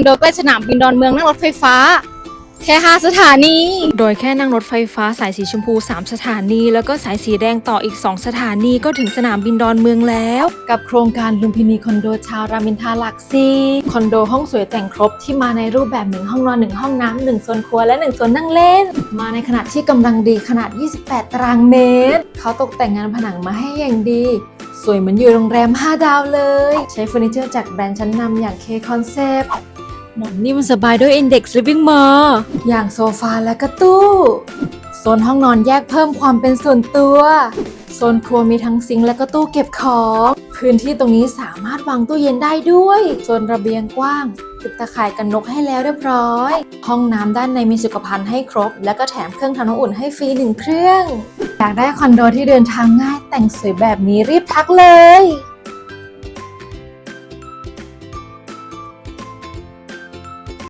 อนโดใกล้สนามบินดอนเมืองนั่งรถไฟฟ้า แค่5สถานี โดยแค่นั่งรถไฟฟ้าสายสีชมพู 3 สถานี แล้วก็สายสีแดงต่ออีก 2 สถานีก็ถึงสนามบินดอนเมืองแล้ว กับโครงการลุมพินีคอนโดชาวรามอินทราหลักสี่คอนโดห้องสวยแต่งครบที่มาในรูปแบบหนึ่งห้องนอนหนึ่งห้องน้ำหนึ่งโซนครัวและหนึ่งโซนนั่งเล่น มาในขนาดที่กำลังดีขนาด 28 ตารางเมตร เขาตกแต่งงานผนังมาให้อย่างดีสวยเหมือนอยู่โรงแรม 5 ดาวเลย ใช้เฟอร์นิเจอร์จากแบรนด์ชั้นนำอย่าง K Concept หมอนนิ่มันสบายด้วย Index Living More อย่างโซฟาและก็ตู้ โซนห้องนอนแยกเพิ่มความเป็นส่วนตัว โซนครัวมีทั้งซิงค์และก็ตู้เก็บของ พื้นที่ตรงนี้สามารถวางตู้เย็นได้ด้วย โซนระเบียงกว้างติดตะข่ายกันนกให้แล้วเรียบร้อย ห้องน้ำด้านในมีสุขภัณฑ์ให้ครบ แล้วก็แถมเครื่องทำน้ำอุ่นให้ฟรีหนึ่งเครื่อง อยากได้คอนโดที่เดินทางง่ายแต่งสวยแบบนี้รีบทักเลย